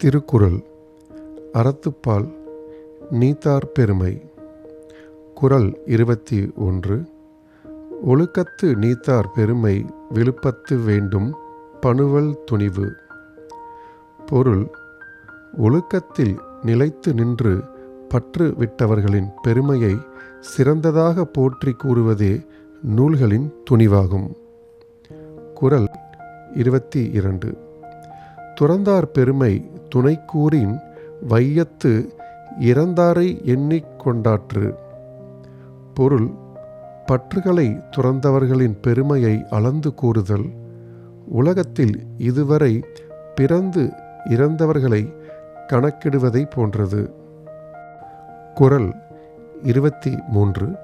திருக்குறள் அறத்துப்பால் நீத்தார் பெருமை. குறள் இருபத்தி ஒன்று ஒழுக்கத்து நீத்தார் பெருமை விழுப்பத்து வேண்டும் பணுவல் துணிவு. பொருள் ஒழுக்கத்தில் நிலைத்து நின்று பற்று விட்டவர்களின் பெருமையை சிறந்ததாக போற்றி கூறுவதே நூல்களின் துணிவாகும். குறள் இருபத்தி இரண்டு துறந்தார் பெருமை துணைக்கூறின் வையத்து இறந்தாரை எண்ணிக் கொண்டாற்று. பொருள் பற்றுகளை துறந்தவர்களின் பெருமையை அளந்து கூறுதல். உலகத்தில் இதுவரை பிறந்து இறந்தவர்களை கணக்கிடுவதை போன்றது. குரல் இருபத்தி மூன்று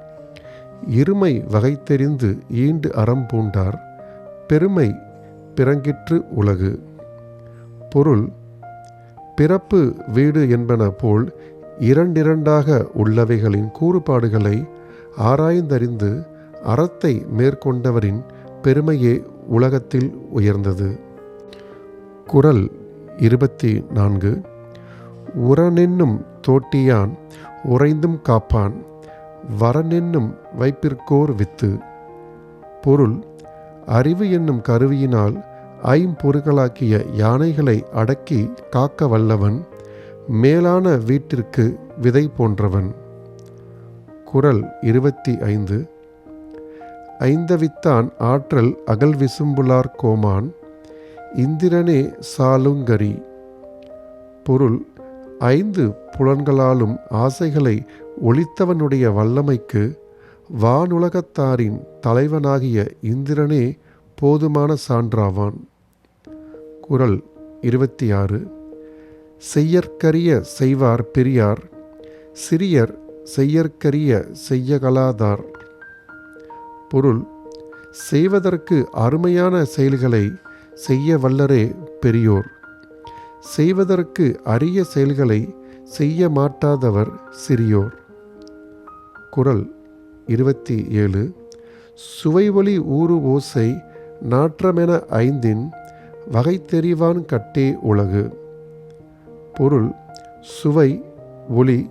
இருமை வகை தெரிந்து ஈண்டு அறம் பூண்டார். பெருமை பிறங்கிற்று உலகு. பொருள் பிறப்பு வீடு என்பன போல் இரண்டிரண்டாக உள்ளவைகளின் கூறுபாடுகளை ஆராய்ந்தறிந்து அறத்தை மேற்கொண்டவரின் பெருமையே உலகத்தில் உயர்ந்தது. குரல் இருபத்தி நான்கு. உரனென்னும் தோட்டியான் உறைந்தும் காப்பான் வரனென்னும் வைப்பிற்கோர் வித்து. பொருள் அறிவு என்னும் கருவியினால் ஐம்பொருகளாக்கிய யானைகளை அடக்கி காக்க வல்லவன் மேலான வீட்டிற்கு விதை போன்றவன். குரல் இருபத்தி ஐந்து. ஐந்தவித்தான் ஆற்றல் அகல் விசும்புலார் கோமான் இந்திரனே சாலுங்கரி. பொருள் ஐந்து புலன்களாலும் ஆசைகளை ஒழித்தவனுடைய வல்லமைக்கு வானுலகத்தாரின் தலைவனாகிய இந்திரனே போதுமான சான்றாவான். குரல் இருபத்தி ஆறு செய்யற்கரிய செய்வார் பெரியார் சிறியர் செய்யற்கரிய செய்யகலாதார். பொருள் செய்வதற்கு அருமையான செயல்களை செய்ய வல்லரே பெரியோர். செய்வதற்கு அரிய செயல்களை செய்ய மாட்டாதவர் சிறியோர். குரல் இருபத்தி ஏழு. சுவை ஒளி ஊறு ஓசை நாற்றமென ஐந்தின் வகை தெரிவான் கட்டே உலகு. பொருள் சுவை ஒளி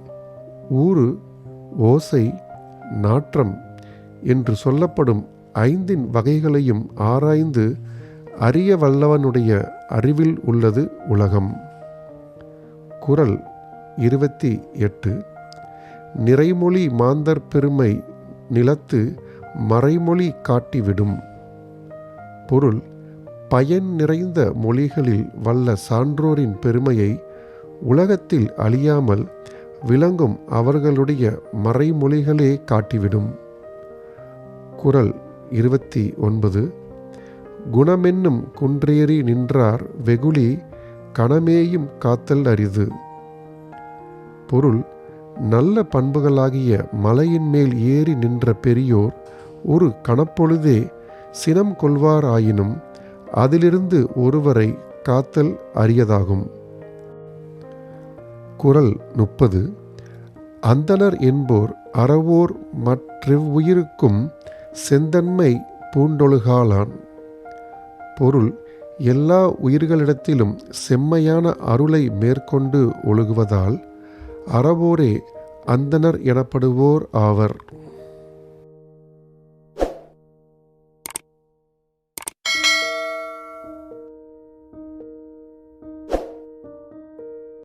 ஊறு ஓசை நாற்றம் என்று சொல்லப்படும் ஐந்தின் வகைகளையும் ஆராய்ந்து அறிய வல்லவனுடைய அறிவில் உள்ளது உலகம். குரல் இருபத்தி எட்டு. நிறைமொழி மாந்தர் பெருமை நிலத்து மறைமொழி காட்டிவிடும். பொருள் பயன் நிறைந்த மொழிகளில் வல்ல சான்றோரின் பெருமையை உலகத்தில் அழியாமல் விளங்கும் அவர்களுடைய மறைமொழிகளே காட்டிவிடும். குரல் இருபத்தி ஒன்பது. குணமென்னும் குன்றேறி நின்றார் வெகுளி கணமேயும் காத்தல் அரிது. பொருள் நல்ல பண்புகளாகிய மலையின் மேல் ஏறி நின்ற பெரியோர் ஒரு கணப்பொழுதே சினம் கொள்வாராயினும் அதிலிருந்து ஒருவரை காத்தல் அரியதாகும். குரல் முப்பது. அந்தனர் என்போர் அறவோர் மற்றெவ்வுயிருக்கும் செந்தன்மை பூண்டொழுகாலான். பொருள் எல்லா உயிர்களிடத்திலும் செம்மையான அருளை மேற்கொண்டு ஒழுகுவதால் அறவோரே அந்தனர் எனப்படுவோர் ஆவர்.